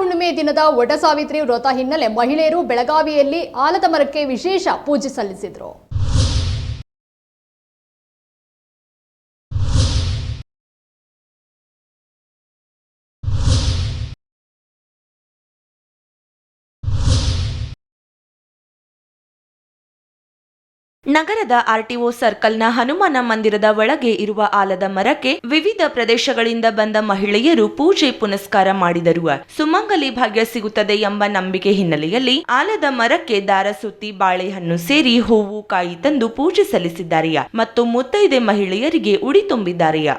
ಹುಣ್ಣಿಮೆ ದಿನದ ವಟಸಾವಿತ್ರಿ ವ್ರತ ಹಿನ್ನೆಲೆ ಮಹಿಳೆಯರು ಬೆಳಗಾವಿಯಲ್ಲಿ ಆಲದ ಮರಕ್ಕೆ ವಿಶೇಷ ಪೂಜೆ ಸಲ್ಲಿಸಿದರು. ನಗರದ ಆರ್ಟಿಒ ಸರ್ಕಲ್ನ ಹನುಮಾನ ಮಂದಿರದ ಒಳಗೆ ಇರುವ ಆಲದ ಮರಕ್ಕೆ ವಿವಿಧ ಪ್ರದೇಶಗಳಿಂದ ಬಂದ ಮಹಿಳೆಯರು ಪೂಜೆ ಪುನಸ್ಕಾರ ಮಾಡಿದರು. ಸುಮಂಗಲಿ ಭಾಗ್ಯ ಸಿಗುತ್ತದೆ ಎಂಬ ನಂಬಿಕೆ ಹಿನ್ನೆಲೆಯಲ್ಲಿ ಆಲದ ಮರಕ್ಕೆ ದಾರ ಸುತ್ತಿ ಬಾಳೆಹಣ್ಣು ಸೇರಿ ಹೂವು ಕಾಯಿ ತಂದು ಪೂಜೆ ಸಲ್ಲಿಸಿದ್ದಾರೆಯಾ ಮತ್ತು ಮುತ್ತೈದೆ ಮಹಿಳೆಯರಿಗೆ ಉಡಿ ತುಂಬಿದ್ದಾರೆಯ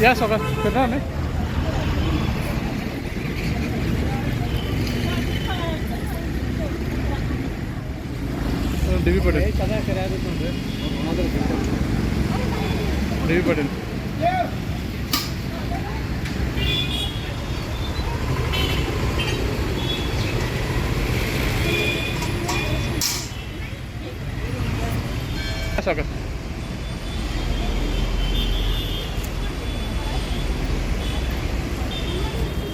Ya, sogar, perdóname. TV Patel TV Patel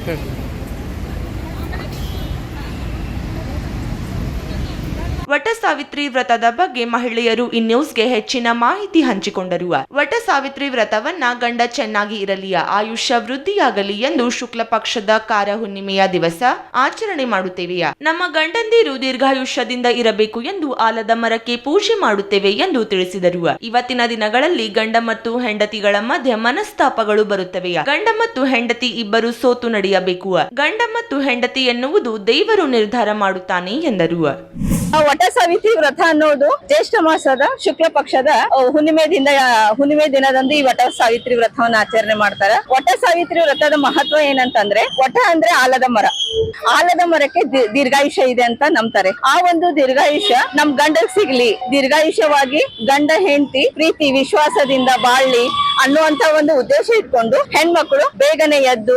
Okay. Vat Savitri ವ್ರತದ ಬಗ್ಗೆ ಮಹಿಳೆಯರು ಈ ನ್ಯೂಸ್ಗೆ ಹೆಚ್ಚಿನ ಮಾಹಿತಿ ಹಂಚಿಕೊಂಡರು. ವಟ ಸಾವಿತ್ರಿ ವ್ರತವನ್ನ ಗಂಡ ಚೆನ್ನಾಗಿ ಇರಲಿಯ? ಆಯುಷ್ಯ ವೃದ್ಧಿಯಾಗಲಿ ಎಂದು ಶುಕ್ಲ ಪಕ್ಷದ ಕಾರ ಹುಣ್ಣಿಮೆಯ ದಿವಸ ಆಚರಣೆ ಮಾಡುತ್ತೇವೆಯ? ನಮ್ಮ ಗಂಡಂದಿರು ದೀರ್ಘಾಯುಷ್ಯದಿಂದ ಇರಬೇಕು ಎಂದು ಆಲದ ಮರಕ್ಕೆ ಪೂಜೆ ಮಾಡುತ್ತೇವೆ ಎಂದು ತಿಳಿಸಿದರು. ಇವತ್ತಿನ ದಿನಗಳಲ್ಲಿ ಗಂಡ ಮತ್ತು ಹೆಂಡತಿಗಳ ಮಧ್ಯೆ ಮನಸ್ತಾಪಗಳು ಬರುತ್ತವೆಯ? ಗಂಡ ಮತ್ತು ಹೆಂಡತಿ ಇಬ್ಬರು ಸೋತು ನಡೆಯಬೇಕು. ಗಂಡ ಮತ್ತು ಹೆಂಡತಿ ಎನ್ನುವುದು ದೇವರು ನಿರ್ಧಾರ ಮಾಡುತ್ತಾನೆ ಎಂದರು. ವಟ ಸಾವಿತ್ರಿ ವ್ರತ ಅನ್ನೋದು ಜ್ಯೇಷ್ಠ ಮಾಸದ ಶುಕ್ಲ ಪಕ್ಷದ ಹುಣ್ಣಿಮೆ ದಿನ ಹುಣ್ಣಿಮೆ ದಿನದಂದು ಈ ವಟ ಸಾವಿತ್ರಿ ವ್ರತವನ್ನು ಆಚರಣೆ ಮಾಡ್ತಾರೆ. ವಟ ಸಾವಿತ್ರಿ ವ್ರತದ ಮಹತ್ವ ಏನಂತಂದ್ರೆ, ವಟ ಅಂದ್ರೆ ಆಲದ ಮರ. ಆಲದ ಮರಕ್ಕೆ ದೀರ್ಘಾಯುಷ್ಯ ಇದೆ ಅಂತ ನಂಬ್ತಾರೆ. ಆ ಒಂದು ದೀರ್ಘಾಯುಷ್ಯ ನಮ್ ಗಂಡಗ್ ಸಿಗ್ಲಿ. ದೀರ್ಘಾಯುಷ್ಯವಾಗಿ ಗಂಡ ಹೆಂಡತಿ ಪ್ರೀತಿ, ವಿಶ್ವಾಸದಿಂದ ಬಾಳ್ಲಿ ಅನ್ನುವಂತ ಒಂದು ಉದ್ದೇಶ ಇಟ್ಕೊಂಡು ಹೆಣ್ಮಕ್ಳು ಬೇಗನೆ ಎದ್ದು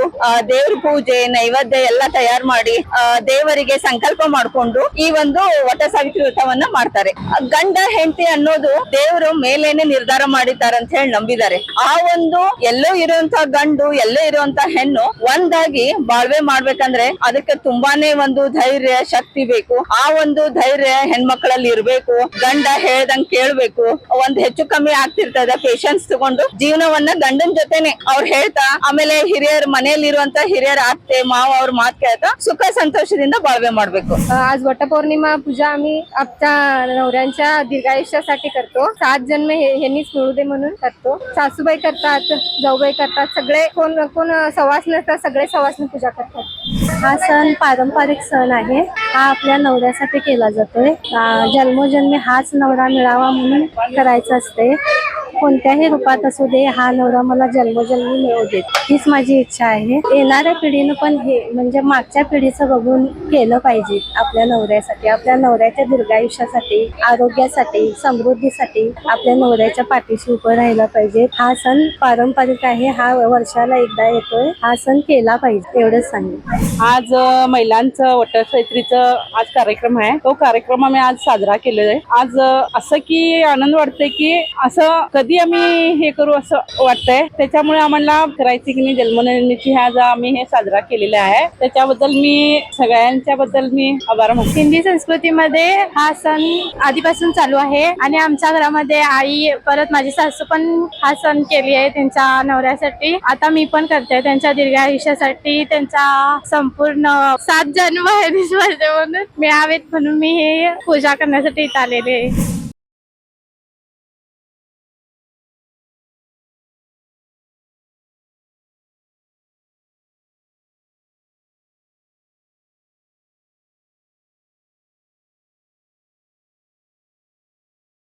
ದೇವ್ರ ಪೂಜೆ ನೈವೇದ್ಯ ಎಲ್ಲ ತಯಾರು ಮಾಡಿ ಆ, ದೇವರಿಗೆ ಸಂಕಲ್ಪ ಮಾಡ್ಕೊಂಡು ಈ ಒಂದು ವಟ ಸಾವಿತ್ರಿ ವ್ರತವನ್ನ ಮಾಡ್ತಾರೆ ಗಂಡ ಹೆಂಡತಿ ಅನ್ನೋದು ದೇವರು ಮೇಲೇನೆ ನಿರ್ಧಾರ ಮಾಡಿದ್ದಾರೆ ಅಂತ ಹೇಳಿ ನಂಬಿದ್ದಾರೆ. ಆ ಒಂದು ಎಲ್ಲೋ ಇರುವಂತ ಗಂಡು ಎಲ್ಲೋ ಇರುವಂತ ಹೆಣ್ಣು ಒಂದಾಗಿ ಬಾಳ್ವೆ ಮಾಡ್ಬೇಕಂದ್ರೆ ಅದಕ್ಕೆ ತುಂಬಾನೇ ಒಂದು ಧೈರ್ಯ ಶಕ್ತಿ ಬೇಕು. ಆ ಒಂದು ಧೈರ್ಯ ಹೆಣ್ಮಕ್ಳಲ್ಲಿ ಇರ್ಬೇಕು. ಗಂಡ ಹೇಳ್ದಂಗ್ ಕೇಳ್ಬೇಕು. ಒಂದ್ ಹೆಚ್ಚು ಕಮ್ಮಿ ಆಗ್ತಿರ್ತದ ಪೇಶನ್ಸ್ ತಗೊಂಡು ಜೀವನವನ್ನ ಗಂಡನ್ ಜೊತೆನೆ. ಅವ್ರು ಹೇಳ್ತಾ ಆಮೇಲೆ ಹಿರಿಯರ್ ಮನೆಯಲ್ಲಿ ಇರುವಂತ ಹಿರಿಯರ್ ಆಗ್ತೆ ಮಾವ ಅವ್ರ ಮಾತ್ ಕೇಳ್ತಾ ಸುಖ ಸಂತೋಷದಿಂದ ಬಾಳ್ವೆ ಮಾಡ್ಬೇಕು. आज वटपौर्णिमा पूजा आम्ही आपल्या नवऱ्यांच्या दीर्घायुष्यासाठी करतो सात जन्म हे- ह्यांनीच मिळू दे म्हणून करतो सासूबाई करतात जाऊबाई करतात सगळे ಕೋನ್ कोण सवास नसतात सगळे सवासनी पूजा करतात हा सण पारंपरिक सण आहे हा आपल्या नवऱ्यासाठी केला जातोय जन्मोजन्मी हाच नवरा मिळावा म्हणून करायचं असते कोणत्याही रूपात असू दे हा नवरा मला जन्मजन्मी मिळू देत हीच माझी इच्छा आहे. येणाऱ्या पिढीनं पण हे म्हणजे मागच्या पिढीचं बघून केलं पाहिजे आपल्या नवऱ्यासाठी आपल्या नवऱ्याच्या दीर्घायुष्यासाठी आरोग्यासाठी समृद्धीसाठी आपल्या नवऱ्याच्या पाठीशी उभं राहिला पाहिजे. हा सण पारंपरिक आहे हा वर्षाला एकदा येतोय हा सण केला पाहिजे एवढंच सांगेन. आज महिलांचं वटसैत्रीचं आज कार्यक्रम आहे. तो कार्यक्रम आम्ही आज साजरा केलेला आहे. आज असं की आनंद वाटतंय की असं कधी आम्ही हे करू असं वाटतंय. त्याच्यामुळे आम्हाला करायची की नाही हा जो आम्ही हे साजरा केलेला आहे त्याच्याबद्दल मी सगळ्यांच्या बद्दल मी आभार मानते. हिंदी संस्कृतीमध्ये हा सण आधीपासून चालू आहे आणि आमच्या घरामध्ये आई परत माझी सासू पण हा सण केली आहे त्यांच्या नवऱ्यासाठी. आता मी पण करते. त्यांच्या दीर्घ आयुष्यासाठी त्यांचा संपूर्ण सात जन्म ह्यांनीच म्हणून. मिळावेत म्हणून मी हे पूजा करण्यासाठी इथं आलेले आहे.